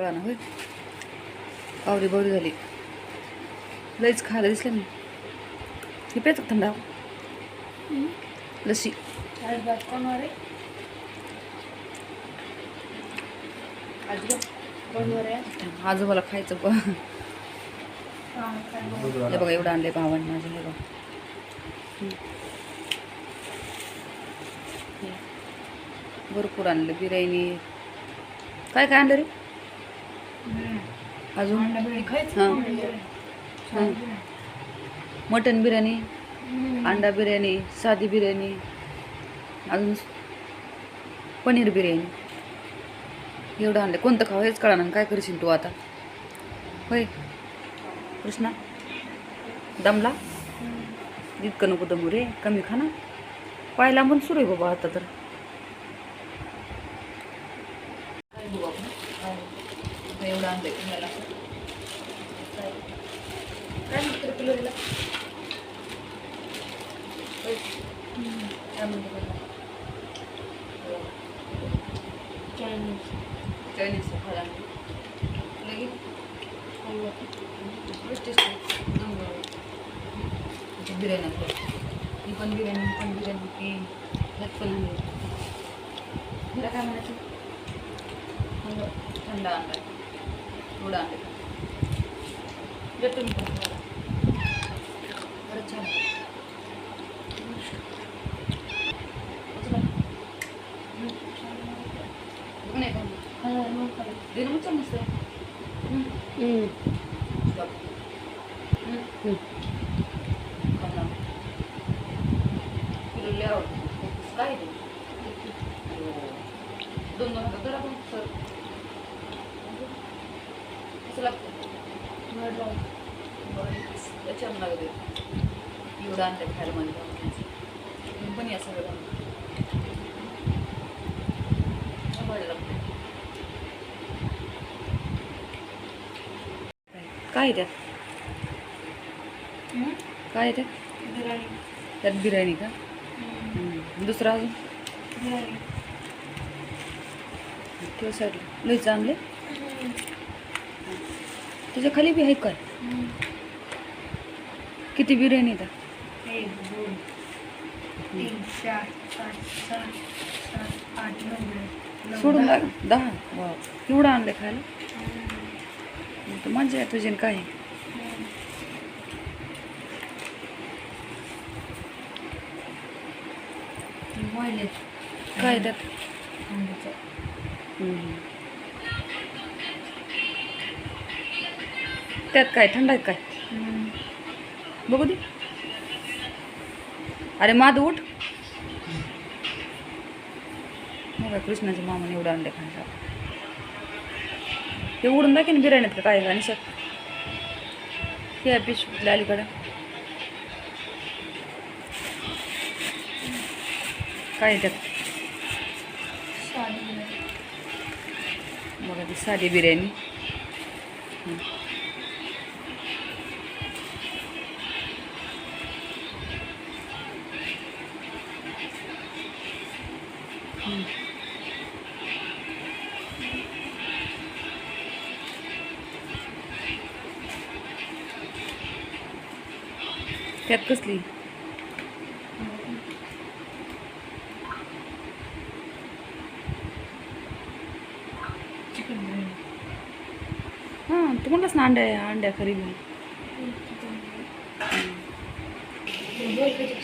कळा ना होय? पावरी बावरी झाली. लईच खायला दिसलं नाही हे पेच थंड लस्सी. आज आजोबाला खायचं पण हा, बघा एवढं आणले भावाने माझे हे बघा. भरपूर आणलं बिर्याणी. काय काय आणलं रे. अजून? हां. मटन बिर्याणी. अंडा बिर्याणी साधी बिर्याणी अजून पनीर बिर्याणी. एवढं आणलं. कोणतं खावं हेच कळा ना काय करशील तू आता? होय. कृष्णा दमला. इतकं नको दमू रे. कमी खा ना. पाहायला पण सुरू आहे बाबा आता तर. एवढं आणलंय तुम्हाला काय म्हणतो किलो दिला काय म्हणतो त्याला? चायनीज. चायनीज खायला लगेच खाल्लं. मस्त टेस्टी बिर्याणी आपलं ही पण बिर्याणी ही पण बिर्याणी ती ह्यात पण आहे हिला काय म्हणायचं थंड थंड आणलाय थोडं आणलं देतो मी पण तुम्हाला खरंच छान आहे. कसं काय? बघ नाही का? खाल्लं, मग खाल्लं. दे ना मग चमच तर. हम्म. हम्म. Stop. हम्म. खाना. किलो लय आवडतं. काय ते? दोन दोन हातात धरा सर कसं लागतं बरं लागते आणलं खायला माझ्या पण या सगळं काय हम्म. काय आहे त्यात बिर्याणी. त्यात बिर्याणी का. दुसरं अजून. किंवा साईडला लई चांगले. त्याच्याखाली बी आहे काय. किती बिर्याणी येतात एक, दोन, तीन, चार, पाच, सहा, सात, आठ, नऊ, नऊ, सोडून दहा. वा एवढं आणलं खायला तर मजा आहे तुझी काय. काय त्यात. त्यात काय? थंड आहे काय. बघू दे. अरे माध उठ. बघा कृष्णाच्या मामाने एवढं अंडे खायला हे उडून दाखव ना बिर्याणीत का काय आहे आणि शक हे आहे पिशवीतल्या अलीकडं काय आहे त्यात साधी बिर्याणी. बघा ती साधी बिर्याणी हं. त्यात कसली. हां तू म्हणलास ना अंड्या अंड्या बोल कधी